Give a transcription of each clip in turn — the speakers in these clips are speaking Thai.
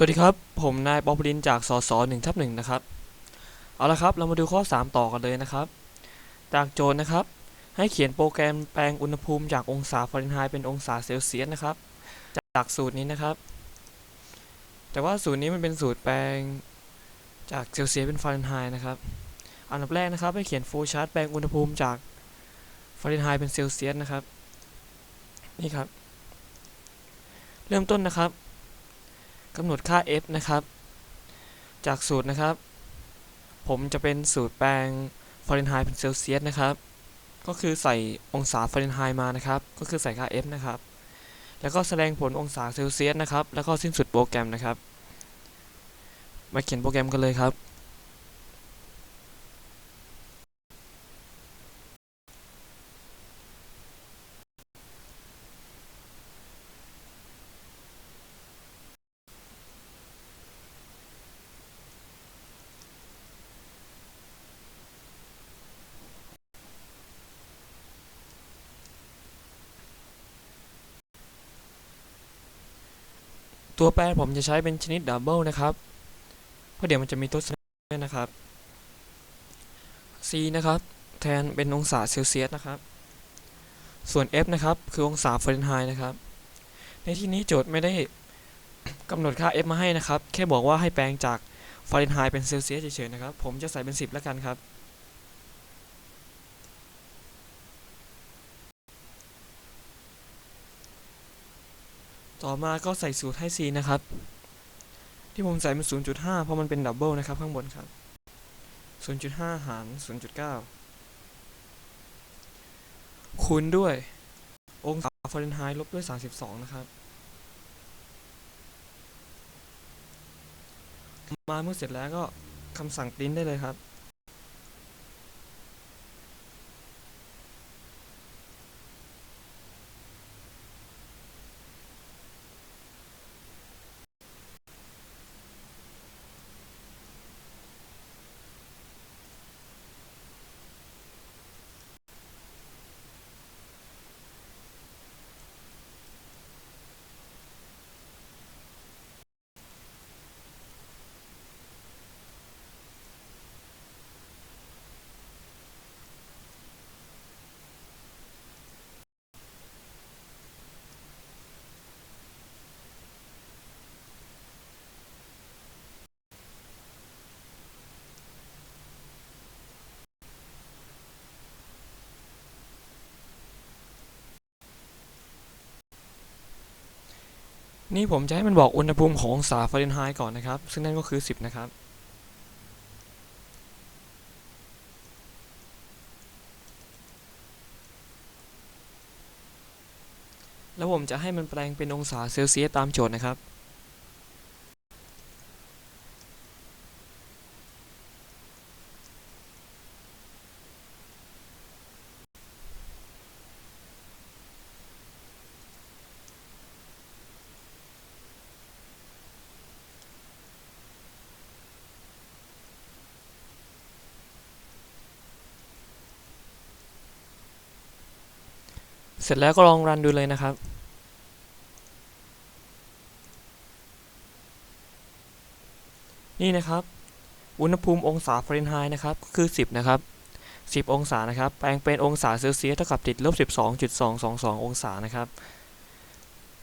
สวัสดีครับ ผมนายปอปรินจากสสหนึ่งทับหนึ่งนะครับ เอาละครับ เรามาดูข้อ 3 ต่อกันเลยนะครับ จากโจทย์นะครับ ให้เขียนโปรแกรมแปลงอุณหภูมิจากองศาฟาเรนไฮต์เป็นองศาเซลเซียสนะครับ จากสูตรนี้นะครับ แต่ว่าสูตรนี้มันเป็นสูตรแปลงจากเซลเซียสเป็นฟาเรนไฮต์นะครับ อันดับแรกนะครับ ให้เขียนโฟล์ชาร์ตแปลงอุณหภูมิจากฟาเรนไฮต์เป็นเซลเซียสนะครับ นี่ครับ เริ่มต้นนะครับ กำหนดค่า f นะครับ จากสูตรนะครับ ผมจะเป็นสูตรแปลงฟาเรนไฮต์เป็นเซลเซียสนะครับ ก็คือใส่องศาฟาเรนไฮต์มานะครับ ก็คือใส่ค่า f นะครับ แล้วก็แสดงผลองศาเซลเซียสนะครับ แล้วก็สิ้นสุดโปรแกรมนะครับ มาเขียนโปรแกรมกันเลยครับ ตัวแปรผมจะใช้เป็นชนิดดับเบิลนะครับ เพราะเดี๋ยวมันจะมีตัวสดงด้วยนะครับ c นะครับ แทนเป็นองศาเซลเซียสนะครับ ส่วน f นะครับ คือองศาฟาเรนไฮต์นะครับ ในที่นี้โจทย์ไม่ได้กำหนดค่า f มาให้นะครับ แค่บอกว่าให้แปลงจากฟาเรนไฮต์เป็นเซลเซียสเฉยๆนะครับ ผมจะใส่เป็น 10 แล้วกันครับ ต่อมาก็ใส่สูตรให้ c นะครับ ที่ผมใส่เป็น 0.5 เพราะมันเป็นดับเบิลนะครับ ข้างบนครับ 0.5 หาร 0.9 คูณด้วย องศาฟาเรนไฮต์ลบด้วย 32 นะครับ มาเมื่อเสร็จแล้วก็คำสั่งปริ้นได้เลยครับ นี่ผมจะให้มันบอกอุณหภูมิขององศาฟาเรนไฮต์ก่อนนะครับ ซึ่งนั่นก็คือ 10 นะครับ แล้วผมจะให้มันแปลงเป็นองศาเซลเซียสตามโจทย์นะครับ สร็จแล้วก็ลองรันดูเลยนะครับ นี่นะครับ อุณหภูมิองศาฟาเรนไฮต์นะครับคือ 10 นะครับ 10 องศานะครับ แปลงเป็นองศาเซลเซียสเท่ากับติดลบ 12.222 องศานะครับ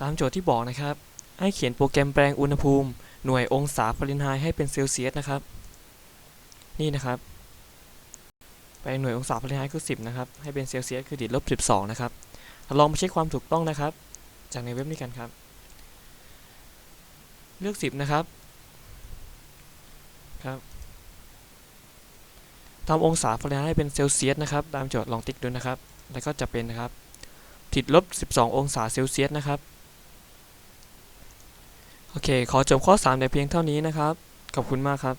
ตามโจทย์ที่บอกนะครับ ให้เขียนโปรแกรมแปลงอุณหภูมิหน่วยองศาฟาเรนไฮต์ให้เป็นเซลเซียสนะครับ นี่นะครับแปลงหน่วยองศาฟาเรนไฮต์คือ 10 นะครับ ให้เป็นเซลเซียสคือติดลบ 12 นะครับ ลองมาเช็คความถูกต้องนะครับ จากในเว็บนี้กันครับ เลือก 10 นะครับครับทำองศาฟาเรนไฮต์ให้เป็นเซลเซียสนะครับ ตามโจทย์ลองติ๊กดูนะครับ แล้วก็จะเป็นนะครับติดลบ 12 องศาเซลเซียสนะครับ โอเค ขอจบข้อ3ในเพียงเท่านี้นะครับ ขอบคุณมากครับ